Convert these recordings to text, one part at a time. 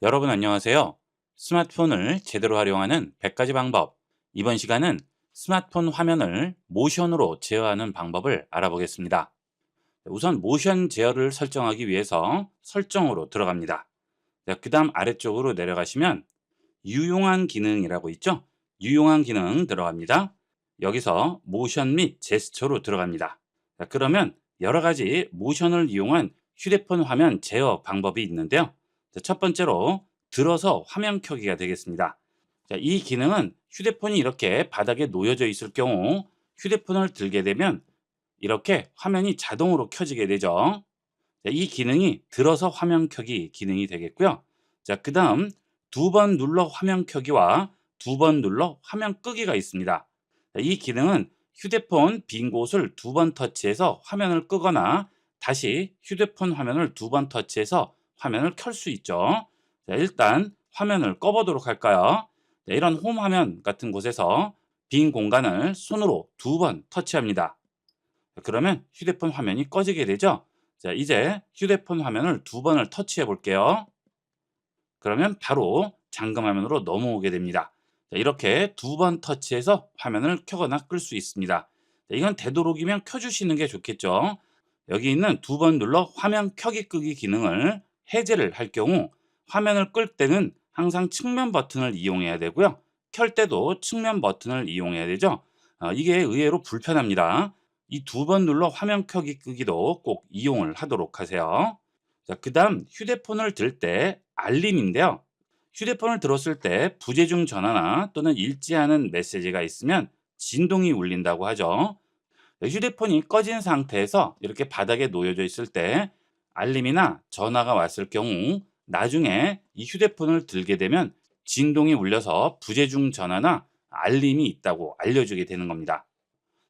여러분 안녕하세요. 스마트폰을 제대로 활용하는 100가지 방법. 이번 시간은 스마트폰 화면을 모션으로 제어하는 방법을 알아보겠습니다. 우선 모션 제어를 설정하기 위해서 설정으로 들어갑니다. 그 다음 아래쪽으로 내려가시면 유용한 기능이라고 있죠? 유용한 기능 들어갑니다. 여기서 모션 및 제스처로 들어갑니다. 그러면 여러 가지 모션을 이용한 휴대폰 화면 제어 방법이 있는데요. 첫 번째로 들어서 화면 켜기가 되겠습니다. 자, 이 기능은 휴대폰이 이렇게 바닥에 놓여져 있을 경우 휴대폰을 들게 되면 이렇게 화면이 자동으로 켜지게 되죠. 자, 이 기능이 들어서 화면 켜기 기능이 되겠고요. 자, 그 다음 두 번 눌러 화면 켜기와 두 번 눌러 화면 끄기가 있습니다. 자, 이 기능은 휴대폰 빈 곳을 두 번 터치해서 화면을 끄거나 다시 휴대폰 화면을 두 번 터치해서 화면을 켤 수 있죠. 자, 일단 화면을 꺼보도록 할까요? 자, 이런 홈 화면 같은 곳에서 빈 공간을 손으로 두 번 터치합니다. 자, 그러면 휴대폰 화면이 꺼지게 되죠. 자, 이제 휴대폰 화면을 두 번을 터치해 볼게요. 그러면 바로 잠금 화면으로 넘어오게 됩니다. 자, 이렇게 두 번 터치해서 화면을 켜거나 끌 수 있습니다. 자, 이건 되도록이면 켜주시는 게 좋겠죠. 여기 있는 두 번 눌러 화면 켜기 끄기 기능을 해제를 할 경우 화면을 끌 때는 항상 측면 버튼을 이용해야 되고요. 켤 때도 측면 버튼을 이용해야 되죠. 어, 이게 의외로 불편합니다. 이 두 번 눌러 화면 켜기 끄기도 꼭 이용을 하도록 하세요. 자, 그 다음 휴대폰을 들 때 알림인데요. 휴대폰을 들었을 때 부재중 전화나 또는 읽지 않은 메시지가 있으면 진동이 울린다고 하죠. 휴대폰이 꺼진 상태에서 이렇게 바닥에 놓여져 있을 때 알림이나 전화가 왔을 경우 나중에 이 휴대폰을 들게 되면 진동이 울려서 부재중 전화나 알림이 있다고 알려주게 되는 겁니다.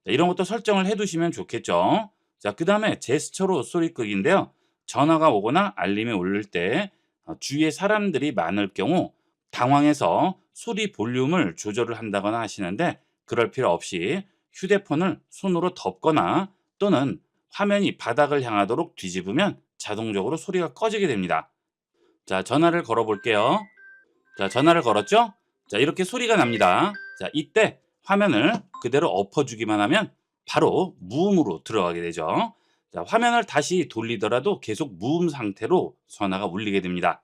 자, 이런 것도 설정을 해두시면 좋겠죠. 자, 그 다음에 제스처로 소리 끄기인데요. 전화가 오거나 알림이 울릴 때 어, 주위에 사람들이 많을 경우 당황해서 소리 볼륨을 조절을 한다거나 하시는데 그럴 필요 없이 휴대폰을 손으로 덮거나 또는 화면이 바닥을 향하도록 뒤집으면 자동적으로 소리가 꺼지게 됩니다. 자, 전화를 걸어 볼게요. 자, 전화를 걸었죠? 자, 이렇게 소리가 납니다. 자, 이때 화면을 그대로 엎어주기만 하면 바로 무음으로 들어가게 되죠. 자, 화면을 다시 돌리더라도 계속 무음 상태로 전화가 울리게 됩니다.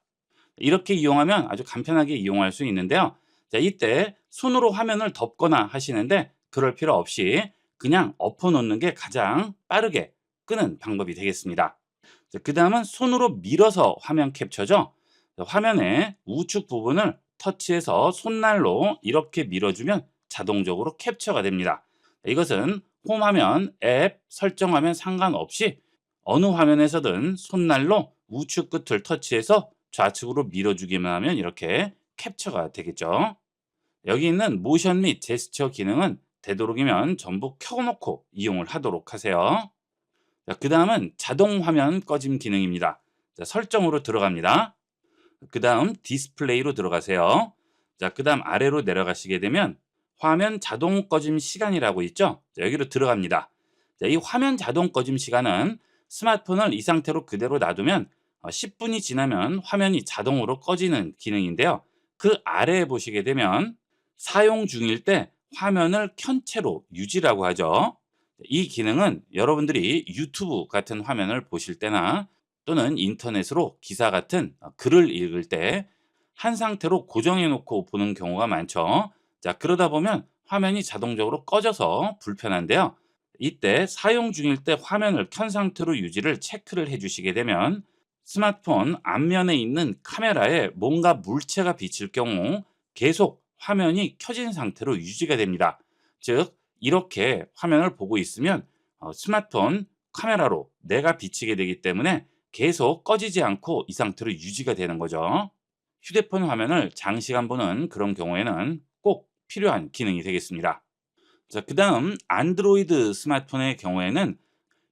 이렇게 이용하면 아주 간편하게 이용할 수 있는데요. 자, 이때 손으로 화면을 덮거나 하시는데 그럴 필요 없이 그냥 엎어 놓는 게 가장 빠르게 끄는 방법이 되겠습니다. 그 다음은 손으로 밀어서 화면 캡처죠. 화면의 우측 부분을 터치해서 손날로 이렇게 밀어주면 자동적으로 캡처가 됩니다. 이것은 홈 화면, 앱, 설정 화면 상관없이 어느 화면에서든 손날로 우측 끝을 터치해서 좌측으로 밀어주기만 하면 이렇게 캡처가 되겠죠. 여기 있는 모션 및 제스처 기능은 되도록이면 전부 켜놓고 이용을 하도록 하세요. 그 다음은 자동 화면 꺼짐 기능입니다. 자, 설정으로 들어갑니다. 그 다음 디스플레이로 들어가세요. 자, 그 다음 아래로 내려가시게 되면 화면 자동 꺼짐 시간이라고 있죠. 자, 여기로 들어갑니다. 자, 이 화면 자동 꺼짐 시간은 스마트폰을 이 상태로 그대로 놔두면 10분이 어, 지나면 화면이 자동으로 꺼지는 기능인데요. 그 아래에 보시게 되면 사용 중일 때 화면을 켠 채로 유지라고 하죠. 이 기능은 여러분들이 유튜브 같은 화면을 보실 때나 또는 인터넷으로 기사 같은 글을 읽을 때 한 상태로 고정해 놓고 보는 경우가 많죠. 자, 그러다 보면 화면이 자동적으로 꺼져서 불편한데요. 이때 사용 중일 때 화면을 켠 상태로 유지를 체크를 해 주시게 되면 스마트폰 앞면에 있는 카메라에 뭔가 물체가 비칠 경우 계속 화면이 켜진 상태로 유지가 됩니다. 즉, 이렇게 화면을 보고 있으면 어, 스마트폰 카메라로 내가 비치게 되기 때문에 계속 꺼지지 않고 이 상태로 유지가 되는 거죠. 휴대폰 화면을 장시간 보는 그런 경우에는 꼭 필요한 기능이 되겠습니다. 자, 그 다음 안드로이드 스마트폰의 경우에는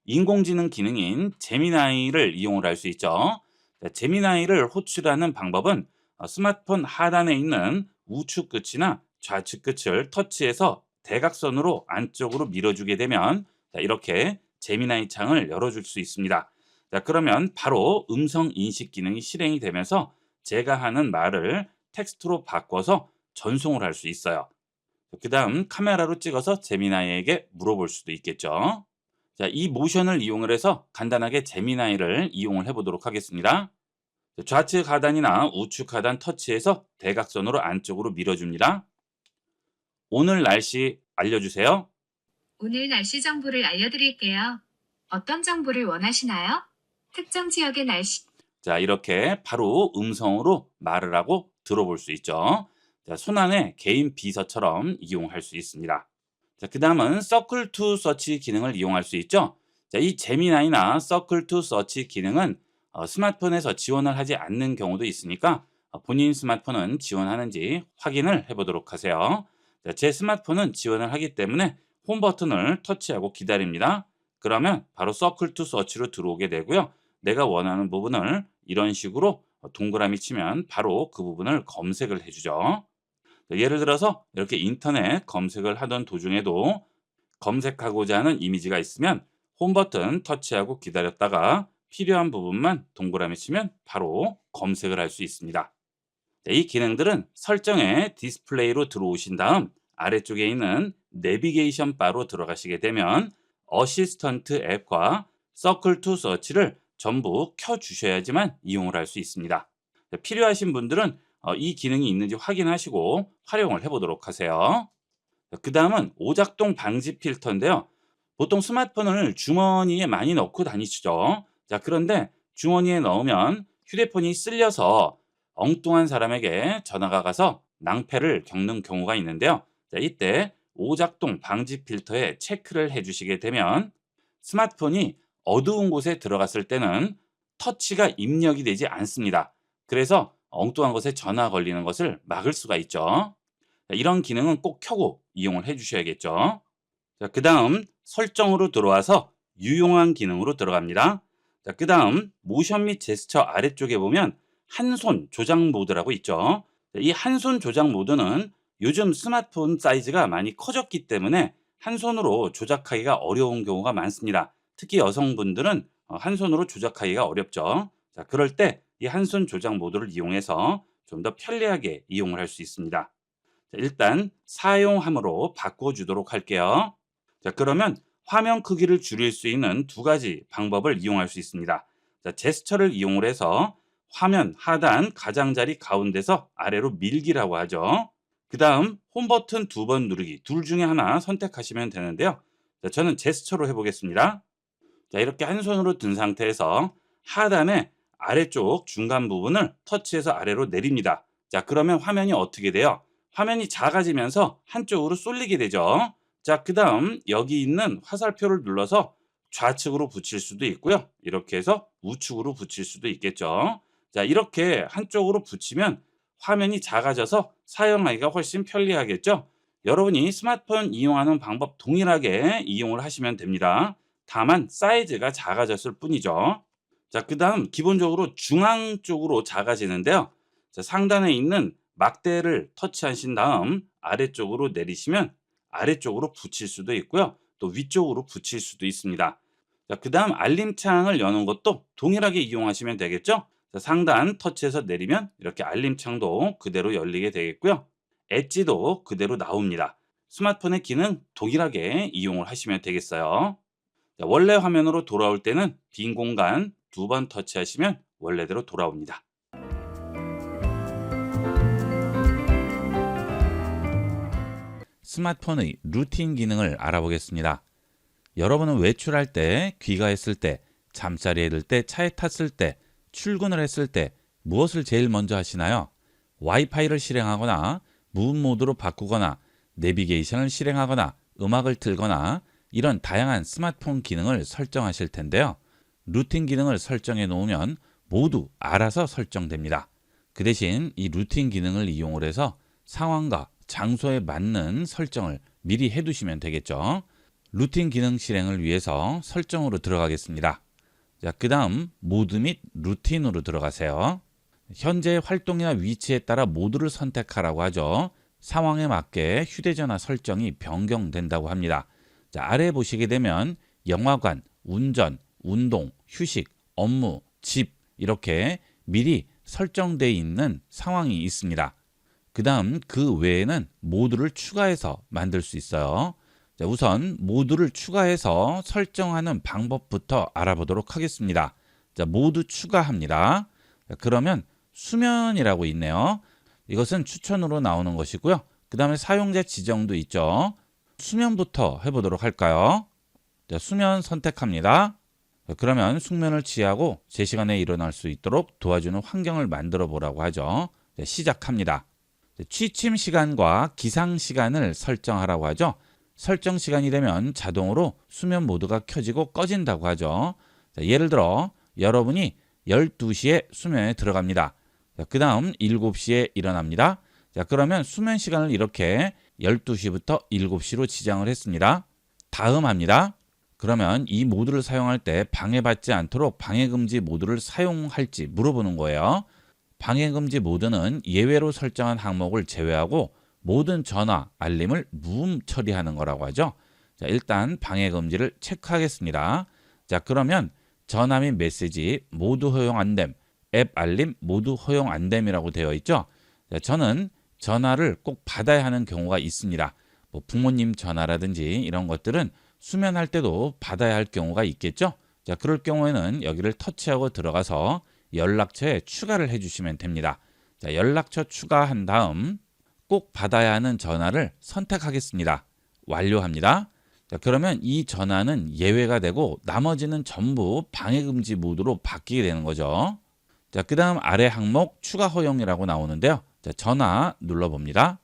인공지능 기능인 제미나이를 이용을 할 수 있죠. 자, 제미나이를 호출하는 방법은 어, 스마트폰 하단에 있는 우측 끝이나 좌측 끝을 터치해서 대각선으로 안쪽으로 밀어주게 되면 자, 이렇게 제미나이 창을 열어줄 수 있습니다. 자, 그러면 바로 음성 인식 기능이 실행이 되면서 제가 하는 말을 텍스트로 바꿔서 전송을 할 수 있어요. 그 다음 카메라로 찍어서 제미나이에게 물어볼 수도 있겠죠. 자, 이 모션을 이용을 해서 간단하게 제미나이를 이용을 해보도록 하겠습니다. 좌측 하단이나 우측 하단 터치해서 대각선으로 안쪽으로 밀어줍니다. 오늘 날씨 알려주세요. 오늘 날씨 정보를 알려드릴게요. 어떤 정보를 원하시나요? 특정 지역의 날씨, 자, 이렇게 바로 음성으로 말을 하고 들어볼 수 있죠. 자, 손안의 개인 비서처럼 이용할 수 있습니다. 자, 그 다음은 서클 투 서치 기능을 이용할 수 있죠. 자, 이 제미나이나 서클 투 서치 기능은 어, 스마트폰에서 지원을 하지 않는 경우도 있으니까 어, 본인 스마트폰은 지원하는지 확인을 해보도록 하세요. 자, 제 스마트폰은 지원을 하기 때문에 홈 버튼을 터치하고 기다립니다. 그러면 바로 서클 투 서치로 들어오게 되고요. 내가 원하는 부분을 이런 식으로 동그라미 치면 바로 그 부분을 검색을 해주죠. 예를 들어서 이렇게 인터넷 검색을 하던 도중에도 검색하고자 하는 이미지가 있으면 홈 버튼 터치하고 기다렸다가 필요한 부분만 동그라미 치면 바로 검색을 할 수 있습니다. 이 기능들은 설정에 디스플레이로 들어오신 다음 아래쪽에 있는 내비게이션 바로 들어가시게 되면 어시스턴트 앱과 서클 투 서치를 전부 켜 주셔야지만 이용을 할 수 있습니다. 필요하신 분들은 어, 이 기능이 있는지 확인하시고 활용을 해보도록 하세요. 그 다음은 오작동 방지 필터인데요. 보통 스마트폰을 주머니에 많이 넣고 다니시죠. 자, 그런데 주머니에 넣으면 휴대폰이 쓸려서 엉뚱한 사람에게 전화가 가서 낭패를 겪는 경우가 있는데요. 자, 이때 오작동 방지 필터에 체크를 해주시게 되면 스마트폰이 어두운 곳에 들어갔을 때는 터치가 입력이 되지 않습니다. 그래서 엉뚱한 곳에 전화 걸리는 것을 막을 수가 있죠. 이런 기능은 꼭 켜고 이용을 해 주셔야겠죠. 그 다음 설정으로 들어와서 유용한 기능으로 들어갑니다. 그 다음 모션 및 제스처 아래쪽에 보면 한 손 조작 모드라고 있죠. 이 한 손 조작 모드는 요즘 스마트폰 사이즈가 많이 커졌기 때문에 한 손으로 조작하기가 어려운 경우가 많습니다. 특히 여성분들은 어, 한 손으로 조작하기가 어렵죠. 자, 그럴 때 이 한 손 조작 모드를 이용해서 좀 더 편리하게 이용을 할 수 있습니다. 자, 일단 사용함으로 바꿔주도록 할게요. 자, 그러면 화면 크기를 줄일 수 있는 두 가지 방법을 이용할 수 있습니다. 자, 제스처를 이용을 해서 화면 하단 가장자리 가운데서 아래로 밀기라고 하죠. 그 다음 홈 버튼 두 번 누르기 둘 중에 하나 선택하시면 되는데요. 자, 저는 제스처로 해보겠습니다. 자, 이렇게 한 손으로 든 상태에서 하단에 아래쪽 중간 부분을 터치해서 아래로 내립니다. 자, 그러면 화면이 어떻게 돼요? 화면이 작아지면서 한쪽으로 쏠리게 되죠. 자, 그 다음 여기 있는 화살표를 눌러서 좌측으로 붙일 수도 있고요. 이렇게 해서 우측으로 붙일 수도 있겠죠. 자, 이렇게 한쪽으로 붙이면 화면이 작아져서 사용하기가 훨씬 편리하겠죠. 여러분이 스마트폰 이용하는 방법 동일하게 이용을 하시면 됩니다. 다만 사이즈가 작아졌을 뿐이죠. 자, 그 다음 기본적으로 중앙 쪽으로 작아지는데요. 자, 상단에 있는 막대를 터치하신 다음 아래쪽으로 내리시면 아래쪽으로 붙일 수도 있고요. 또 위쪽으로 붙일 수도 있습니다. 자, 그 다음 알림창을 여는 것도 동일하게 이용하시면 되겠죠. 자, 상단 터치해서 내리면 이렇게 알림창도 그대로 열리게 되겠고요. 엣지도 그대로 나옵니다. 스마트폰의 기능 동일하게 이용을 하시면 되겠어요. 자, 원래 화면으로 돌아올 때는 빈 공간 두 번 터치하시면 원래대로 돌아옵니다. 스마트폰의 루틴 기능을 알아보겠습니다. 여러분은 외출할 때, 귀가했을 때, 잠자리에 들 때, 차에 탔을 때, 출근을 했을 때 무엇을 제일 먼저 하시나요? 와이파이를 실행하거나 무음 모드로 바꾸거나 내비게이션을 실행하거나 음악을 틀거나 이런 다양한 스마트폰 기능을 설정하실 텐데요. 루틴 기능을 설정해 놓으면 모두 알아서 설정됩니다. 그 대신 이 루틴 기능을 이용을 해서 상황과 장소에 맞는 설정을 미리 해두시면 되겠죠. 루틴 기능 실행을 위해서 설정으로 들어가겠습니다. 자, 그 다음 모드 및 루틴으로 들어가세요. 현재 활동이나 위치에 따라 모드를 선택하라고 하죠. 상황에 맞게 휴대전화 설정이 변경된다고 합니다. 자, 아래 보시게 되면 영화관, 운전, 운동, 휴식, 업무, 집 이렇게 미리 설정되어 있는 상황이 있습니다. 그 다음 그 외에는 모드를 추가해서 만들 수 있어요. 자, 우선 모드를 추가해서 설정하는 방법부터 알아보도록 하겠습니다. 자, 모두 추가합니다. 자, 그러면 수면이라고 있네요. 이것은 추천으로 나오는 것이고요. 그 다음에 사용자 지정도 있죠. 수면부터 해보도록 할까요? 자, 수면 선택합니다. 자, 그러면 숙면을 취하고 제 시간에 일어날 수 있도록 도와주는 환경을 만들어 보라고 하죠. 자, 시작합니다. 자, 취침 시간과 기상 시간을 설정하라고 하죠. 설정 시간이 되면 자동으로 수면 모드가 켜지고 꺼진다고 하죠. 자, 예를 들어 여러분이 12시에 수면에 들어갑니다. 그 다음 7시에 일어납니다. 자, 그러면 수면 시간을 이렇게 12시부터 7시로 지정을 했습니다. 다음 합니다. 그러면 이 모드를 사용할 때 방해받지 않도록 방해금지 모드를 사용할지 물어보는 거예요. 방해금지 모드는 예외로 설정한 항목을 제외하고 모든 전화, 알림을 무음 처리하는 거라고 하죠. 자, 일단 방해 금지를 체크하겠습니다. 자, 그러면 전화 및 메시지 모두 허용 안 됨, 앱 알림 모두 허용 안 됨이라고 되어 있죠. 자, 저는 전화를 꼭 받아야 하는 경우가 있습니다. 뭐 부모님 전화라든지 이런 것들은 수면할 때도 받아야 할 경우가 있겠죠. 자, 그럴 경우에는 여기를 터치하고 들어가서 연락처에 추가를 해주시면 됩니다. 자, 연락처 추가한 다음 꼭 받아야 하는 전화를 선택하겠습니다. 완료합니다. 자, 그러면 이 전화는 예외가 되고 나머지는 전부 방해금지 모드로 바뀌게 되는 거죠. 자, 그 다음 아래 항목 추가 허용이라고 나오는데요. 자, 전화 눌러봅니다.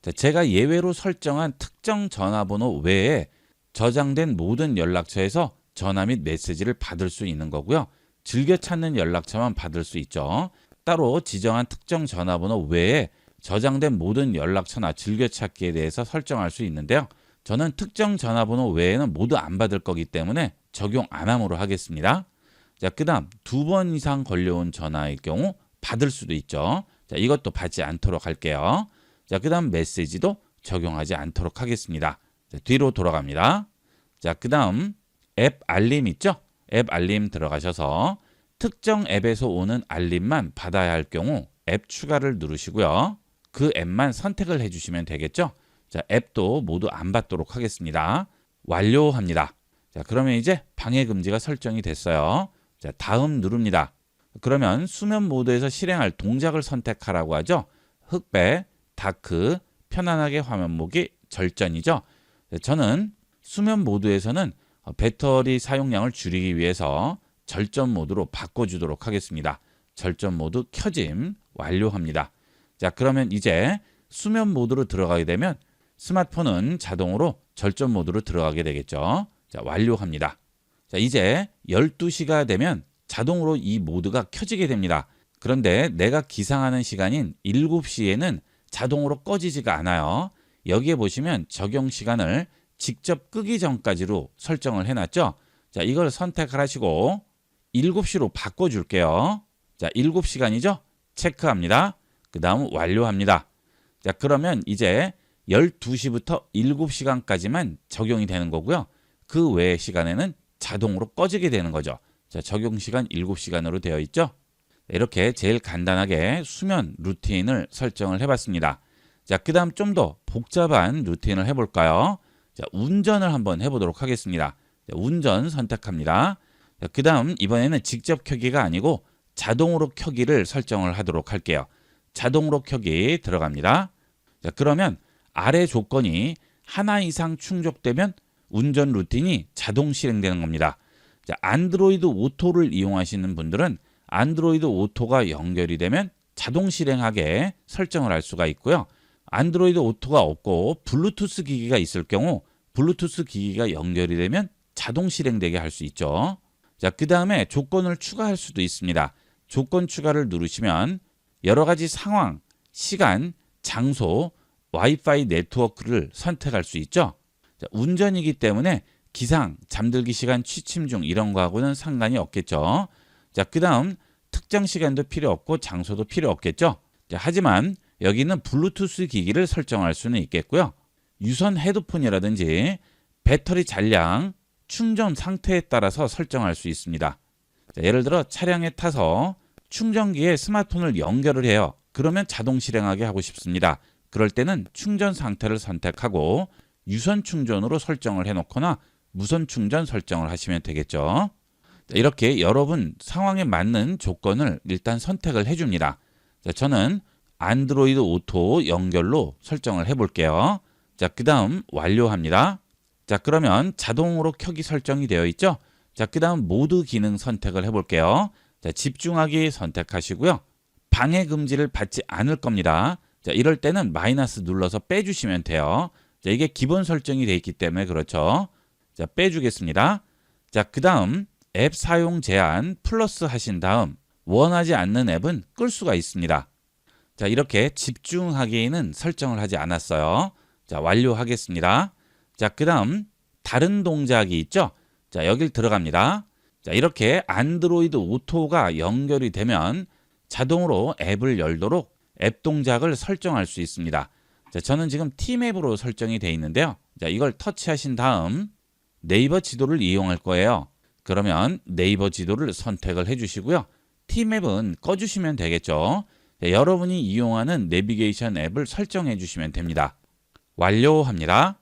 자, 제가 예외로 설정한 특정 전화번호 외에 저장된 모든 연락처에서 전화 및 메시지를 받을 수 있는 거고요. 즐겨 찾는 연락처만 받을 수 있죠. 따로 지정한 특정 전화번호 외에 저장된 모든 연락처나 즐겨찾기에 대해서 설정할 수 있는데요. 저는 특정 전화번호 외에는 모두 안 받을 거기 때문에 적용 안 함으로 하겠습니다. 자, 그 다음 두 번 이상 걸려온 전화의 경우 받을 수도 있죠. 자, 이것도 받지 않도록 할게요. 자, 그 다음 메시지도 적용하지 않도록 하겠습니다. 자, 뒤로 돌아갑니다. 자, 그 다음 앱 알림 있죠? 앱 알림 들어가셔서 특정 앱에서 오는 알림만 받아야 할 경우 앱 추가를 누르시고요. 그 앱만 선택을 해주시면 되겠죠? 자, 앱도 모두 안 받도록 하겠습니다. 완료합니다. 자, 그러면 이제 방해 금지가 설정이 됐어요. 자, 다음 누릅니다. 그러면 수면 모드에서 실행할 동작을 선택하라고 하죠. 흑백, 다크, 편안하게 화면 보기, 절전이죠. 자, 저는 수면 모드에서는 어, 배터리 사용량을 줄이기 위해서 절전 모드로 바꿔주도록 하겠습니다. 절전 모드 켜짐 완료합니다. 자, 그러면 이제 수면 모드로 들어가게 되면 스마트폰은 자동으로 절전 모드로 들어가게 되겠죠. 자, 완료합니다. 자, 이제 12시가 되면 자동으로 이 모드가 켜지게 됩니다. 그런데 내가 기상하는 시간인 7시에는 자동으로 꺼지지가 않아요. 여기에 보시면 적용 시간을 직접 끄기 전까지로 설정을 해놨죠. 자, 이걸 선택을 하시고 7시로 바꿔줄게요. 자, 7시간이죠? 체크합니다. 그 다음 완료합니다. 자, 그러면 이제 12시부터 7시간까지만 적용이 되는 거고요. 그 외의 시간에는 자동으로 꺼지게 되는 거죠. 자, 적용 시간 7시간으로 되어 있죠. 이렇게 제일 간단하게 수면 루틴을 설정을 해봤습니다. 자, 그 다음 좀 더 복잡한 루틴을 해볼까요? 자, 운전을 한번 해보도록 하겠습니다. 자, 운전 선택합니다. 자, 그 다음 이번에는 직접 켜기가 아니고 자동으로 켜기를 설정을 하도록 할게요. 자동으로 켜기 들어갑니다. 자, 그러면 아래 조건이 하나 이상 충족되면 운전 루틴이 자동 실행되는 겁니다. 자, 안드로이드 오토를 이용하시는 분들은 안드로이드 오토가 연결이 되면 자동 실행하게 설정을 할 수가 있고요. 안드로이드 오토가 없고 블루투스 기기가 있을 경우 블루투스 기기가 연결이 되면 자동 실행되게 할 수 있죠. 자, 그 다음에 조건을 추가할 수도 있습니다. 조건 추가를 누르시면 여러 가지 상황, 시간, 장소, 와이파이 네트워크를 선택할 수 있죠. 자, 운전이기 때문에 기상, 잠들기 시간, 취침 중 이런 거하고는 상관이 없겠죠. 자, 그 다음 특정 시간도 필요 없고 장소도 필요 없겠죠. 자, 하지만 여기는 블루투스 기기를 설정할 수는 있겠고요. 유선 헤드폰이라든지 배터리 잔량, 충전 상태에 따라서 설정할 수 있습니다. 자, 예를 들어 차량에 타서 충전기에 스마트폰을 연결을 해요. 그러면 자동 실행하게 하고 싶습니다. 그럴 때는 충전 상태를 선택하고 유선 충전으로 설정을 해놓거나 무선 충전 설정을 하시면 되겠죠. 자, 이렇게 여러분 상황에 맞는 조건을 일단 선택을 해줍니다. 자, 저는 안드로이드 오토 연결로 설정을 해볼게요. 자, 그 다음 완료합니다. 자, 그러면 자동으로 켜기 설정이 되어 있죠? 자, 그 다음 모드 기능 선택을 해볼게요. 자, 집중하기 선택하시고요. 방해 금지를 받지 않을 겁니다. 자, 이럴 때는 마이너스 눌러서 빼주시면 돼요. 자, 이게 기본 설정이 되어 있기 때문에 그렇죠. 자, 빼주겠습니다. 자, 그 다음 앱 사용 제한 플러스 하신 다음 원하지 않는 앱은 끌 수가 있습니다. 자, 이렇게 집중하기에는 설정을 하지 않았어요. 자, 완료하겠습니다. 자, 그 다음 다른 동작이 있죠? 자, 여길 들어갑니다. 자, 이렇게 안드로이드 오토가 연결이 되면 자동으로 앱을 열도록 앱 동작을 설정할 수 있습니다. 자, 저는 지금 T맵으로 설정이 되어 있는데요. 자, 이걸 터치하신 다음 네이버 지도를 이용할 거예요. 그러면 네이버 지도를 선택을 해주시고요. T맵은 꺼주시면 되겠죠. 자, 여러분이 이용하는 내비게이션 앱을 설정해 주시면 됩니다. 완료합니다.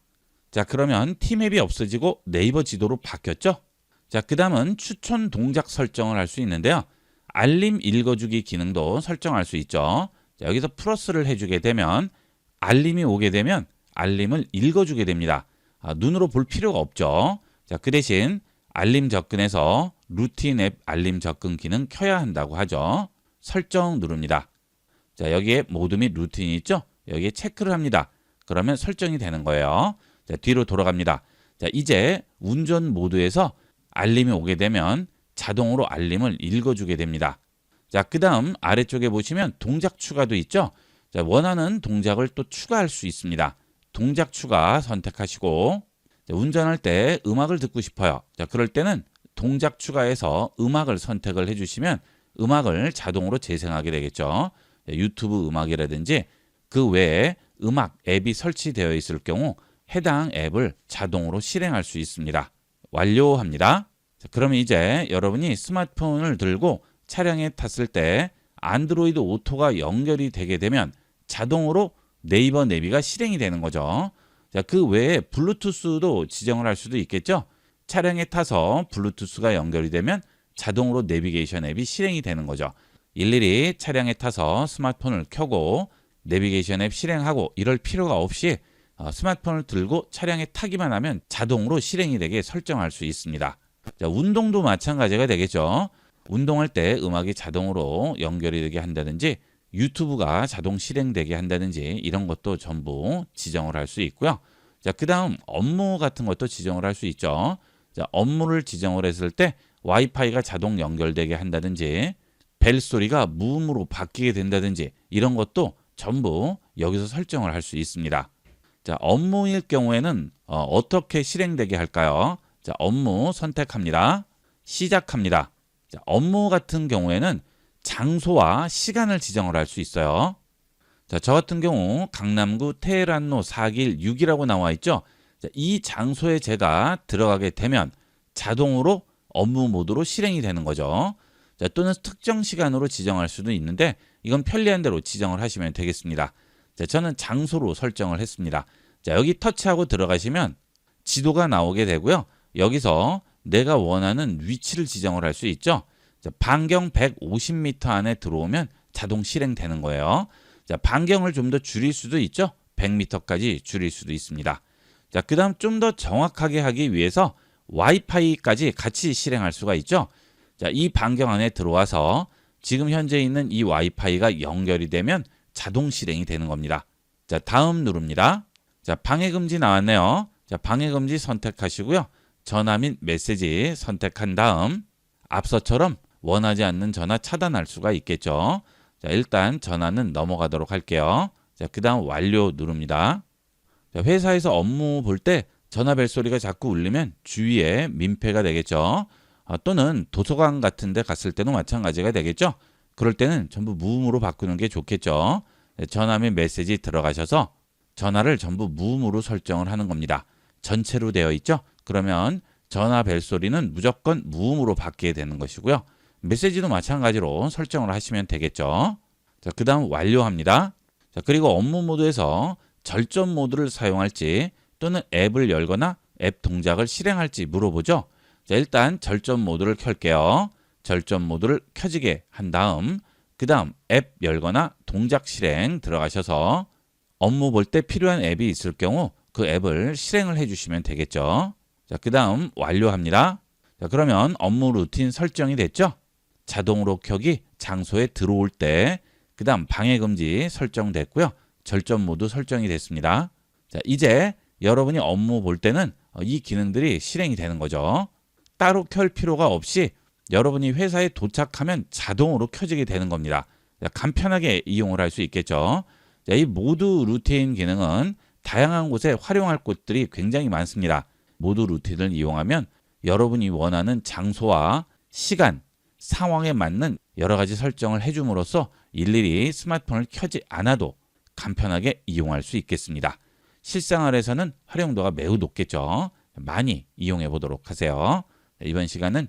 자, 그러면 T맵이 없어지고 네이버 지도로 바뀌었죠? 자, 그 다음은 추천 동작 설정을 할 수 있는데요. 알림 읽어주기 기능도 설정할 수 있죠. 자, 여기서 플러스를 해주게 되면 알림이 오게 되면 알림을 읽어주게 됩니다. 아, 눈으로 볼 필요가 없죠. 자, 그 대신 알림 접근에서 루틴 앱 알림 접근 기능 켜야 한다고 하죠. 설정 누릅니다. 자, 여기에 모드 및 루틴이 있죠? 여기에 체크를 합니다. 그러면 설정이 되는 거예요. 자, 뒤로 돌아갑니다. 자, 이제 운전 모드에서 알림이 오게 되면 자동으로 알림을 읽어주게 됩니다. 자, 그 다음 아래쪽에 보시면 동작 추가도 있죠? 자, 원하는 동작을 또 추가할 수 있습니다. 동작 추가 선택하시고 자, 운전할 때 음악을 듣고 싶어요. 자, 그럴 때는 동작 추가해서 음악을 선택을 해주시면 음악을 자동으로 재생하게 되겠죠. 자, 유튜브 음악이라든지 그 외에 음악 앱이 설치되어 있을 경우 해당 앱을 자동으로 실행할 수 있습니다. 완료합니다. 자, 그러면 이제 여러분이 스마트폰을 들고 차량에 탔을 때 안드로이드 오토가 연결이 되게 되면 자동으로 네이버 내비가 실행이 되는 거죠. 자, 그 외에 블루투스도 지정을 할 수도 있겠죠. 차량에 타서 블루투스가 연결이 되면 자동으로 내비게이션 앱이 실행이 되는 거죠. 일일이 차량에 타서 스마트폰을 켜고 내비게이션 앱 실행하고 이럴 필요가 없이 어, 스마트폰을 들고 차량에 타기만 하면 자동으로 실행이 되게 설정할 수 있습니다. 자, 운동도 마찬가지가 되겠죠. 운동할 때 음악이 자동으로 연결이 되게 한다든지 유튜브가 자동 실행되게 한다든지 이런 것도 전부 지정을 할 수 있고요. 자, 그 다음 업무 같은 것도 지정을 할 수 있죠. 자, 업무를 지정을 했을 때 와이파이가 자동 연결되게 한다든지 벨 소리가 무음으로 바뀌게 된다든지 이런 것도 전부 여기서 설정을 할 수 있습니다. 자, 업무일 경우에는 어, 떻게 실행되게 할까요? 자, 업무 선택합니다. 시작합니다. 자, 업무 같은 경우에는 장소와 시간을 지정을 할 수 있어요. 자, 저 같은 경우 강남구 테헤란로 4길 6이라고 나와 있죠. 자, 이 장소에 제가 들어가게 되면 자동으로 업무 모드로 실행이 되는 거죠. 자, 또는 특정 시간으로 지정할 수도 있는데 이건 편리한 대로 지정을 하시면 되겠습니다. 자, 저는 장소로 설정을 했습니다. 자, 여기 터치하고 들어가시면 지도가 나오게 되고요. 여기서 내가 원하는 위치를 지정을 할 수 있죠. 자, 반경 150m 안에 들어오면 자동 실행되는 거예요. 자, 반경을 좀 더 줄일 수도 있죠. 100m까지 줄일 수도 있습니다. 자, 그 다음 좀 더 정확하게 하기 위해서 와이파이까지 같이 실행할 수가 있죠. 자, 이 반경 안에 들어와서 지금 현재 있는 이 와이파이가 연결이 되면 자동 실행이 되는 겁니다. 자, 다음 누릅니다. 자, 방해 금지 나왔네요. 자, 방해 금지 선택하시고요. 전화 및 메시지 선택한 다음 앞서처럼 원하지 않는 전화 차단할 수가 있겠죠. 자, 일단 전화는 넘어가도록 할게요. 자, 그 다음 완료 누릅니다. 자, 회사에서 업무 볼 때 전화 벨 소리가 자꾸 울리면 주위에 민폐가 되겠죠. 아, 또는 도서관 같은 데 갔을 때도 마찬가지가 되겠죠. 그럴 때는 전부 무음으로 바꾸는 게 좋겠죠. 네, 전화 및 메시지 들어가셔서 전화를 전부 무음으로 설정을 하는 겁니다. 전체로 되어 있죠. 그러면 전화 벨소리는 무조건 무음으로 받게 되는 것이고요. 메시지도 마찬가지로 설정을 하시면 되겠죠. 자, 그 다음 완료합니다. 자, 그리고 업무 모드에서 절전 모드를 사용할지 또는 앱을 열거나 앱 동작을 실행할지 물어보죠. 자, 일단 절전 모드를 켤게요. 절전 모드를 켜지게 한 다음 그 다음 앱 열거나 동작 실행 들어가셔서 업무 볼 때 필요한 앱이 있을 경우 그 앱을 실행을 해주시면 되겠죠. 자, 그 다음 완료합니다. 자, 그러면 업무 루틴 설정이 됐죠? 자동으로 켜기 장소에 들어올 때, 그 다음 방해 금지 설정됐고요. 절전 모드 설정이 됐습니다. 자, 이제 여러분이 업무 볼 때는 어, 이 기능들이 실행이 되는 거죠. 따로 켤 필요가 없이 여러분이 회사에 도착하면 자동으로 켜지게 되는 겁니다. 자, 간편하게 이용을 할 수 있겠죠. 자, 이 모드 루틴 기능은 다양한 곳에 활용할 곳들이 굉장히 많습니다. 모드 루틴을 이용하면 여러분이 원하는 장소와 시간, 상황에 맞는 여러 가지 설정을 해줌으로써 일일이 스마트폰을 켜지 않아도 간편하게 이용할 수 있겠습니다. 실생활에서는 활용도가 매우 높겠죠. 많이 이용해 보도록 하세요. 이번 시간은